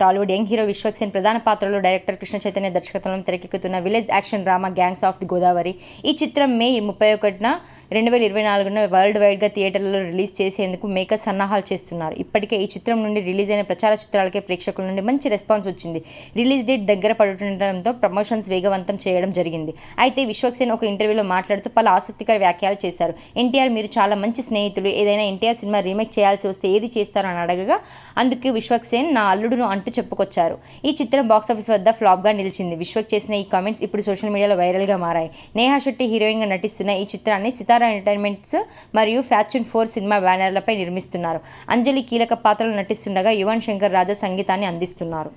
Tollywood young hero Vishwak Sen ప్రధాన పాత్రలో director Krishna Chaitanya దర్శకత్వంలో తెరకెక్కుతున్న village action drama gangs of the Godavari. ఈ చిత్రం మే ముప్పై ఒకటిన రెండు వేల ఇరవై నాలుగున వరల్డ్ వైడ్గా థియేటర్లలో రిలీజ్ చేసేందుకు మేకర్ సన్నాహాలు చేస్తున్నారు. ఇప్పటికే ఈ చిత్రం నుండి రిలీజ్ అయిన ప్రచార చిత్రాలకే ప్రేక్షకుల నుండి మంచి రెస్పాన్స్ వచ్చింది. రిలీజ్ డేట్ దగ్గర పడుతుండటంతో ప్రమోషన్స్ వేగవంతం చేయడం జరిగింది. అయితే విశ్వక్సేన్ ఒక ఇంటర్వ్యూలో మాట్లాడుతూ పలు ఆసక్తికర వ్యాఖ్యలు చేశారు. ఎన్టీఆర్ మీరు చాలా మంచి స్నేహితులు. ఏదైనా ఎన్టీఆర్ సినిమా రీమేక్ చేయాల్సి వస్తే ఏది చేస్తారు అని అడగగా అందుకే విశ్వక్సేన్ నా అల్లుడును అంటూ చెప్పుకొచ్చారు. ఈ చిత్రం బాక్సాఫీస్ వద్ద ఫ్లాప్గా నిలిచింది. విశ్వక్ చేసిన ఈ కామెంట్స్ ఇప్పుడు సోషల్ మీడియాలో వైరల్గా మారాయి. నేహా శెట్టి హీరోయిన్గా నటిస్తున్న ఈ చిత్రాన్ని సితార్ ఎంటర్టైన్మెంట్స్ మరియు ఫ్యాక్షన్ ఫోర్ సినిమా బ్యానర్లపై నిర్మిస్తున్నారు. అంజలి కీలక పాత్రలు నటిస్తుండగా యువన్ శంకర్ రాజా సంగీతాన్ని అందిస్తున్నారు.